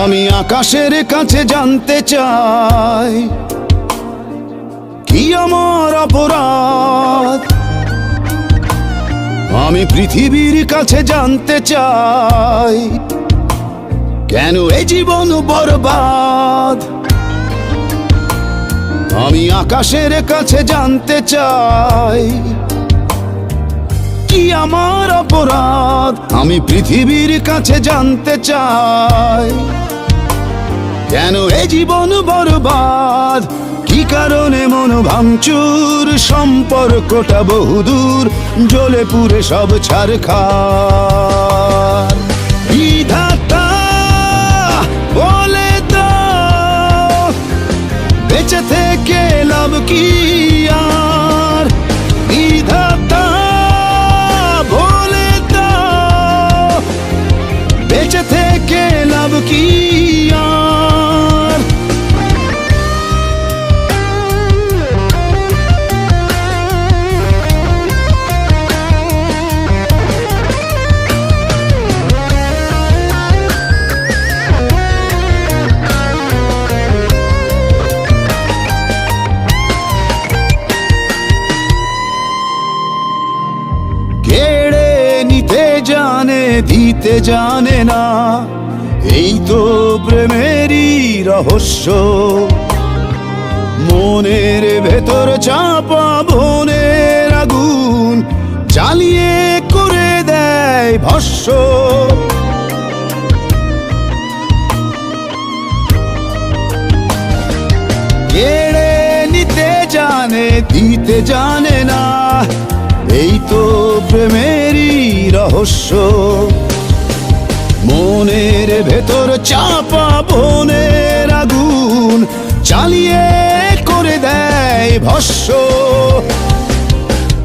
আমি আকাশের কাছে জানতে চাই, কি আমার অপরাধ? আমি পৃথিবীর কাছে জানতে চাই, কেন এই জীবন বরবাদ? আমি আকাশের কাছে জানতে চাই, কি আমার অপরাধ? আমি পৃথিবীর কাছে জানতে চাই কেন এ জীবন বরবাদ? কি কারণে মন ভাঙচুর সম্পর্কটা বহুদূর জ্বলে পুরে সব ছাড় দিতে জানে না। এই তো প্রেমেরই রহস্য। মনের ভেতর চাপা বনের আগুন জ্বালিয়ে করে দেয় ভস্য। কেড়ে নিতে জানে, দিতে জানে না। এই তো প্রেমেরই রহস্য। ভেতর চাপা বনের আগুন চালিয়ে করে দেয় ভস্য।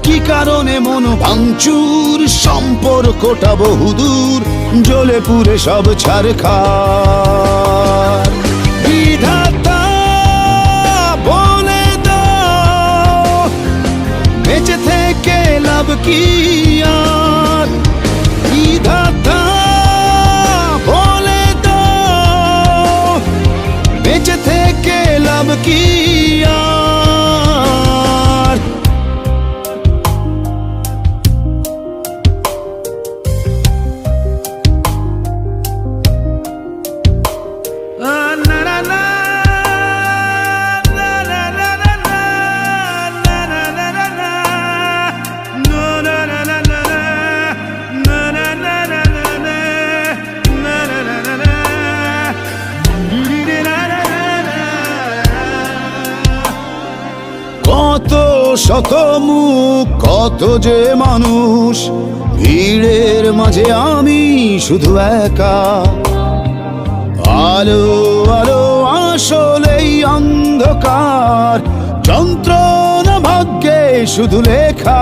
কি কারণে মন ভাঙচুর? সম্পর্কটা বহুদূর জ্বলে পুরে সব ছাড় খার বিধাতা বলে দাও থেকে লাভ কি? শত মুখ কত যে মানুষ, ভিড়ের মাঝে আমি শুধু একা। আলো আলো আসলেই অন্ধকার, যন্ত্রণা ভাগ্যে শুধু লেখা।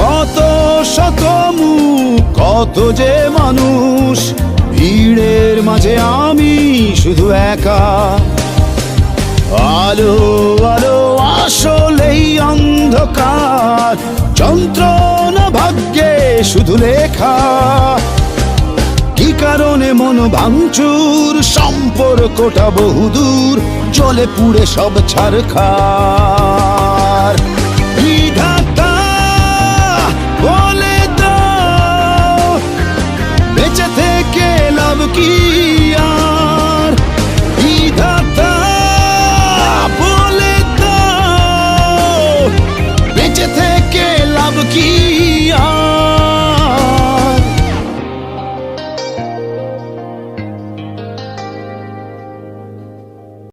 কত শত মুখ কত যে মানুষ ভিড়ের মাঝে আমি শুধু একা। আলো আলো আসলেই অন্ধকার। যন্ত্রণা ভাগ্যে শুধু লেখা। কি কারণে মন ভাঙচুর? সম্পর্কটা বহুদূর, জলে পুড়ে সব ছাড় বলে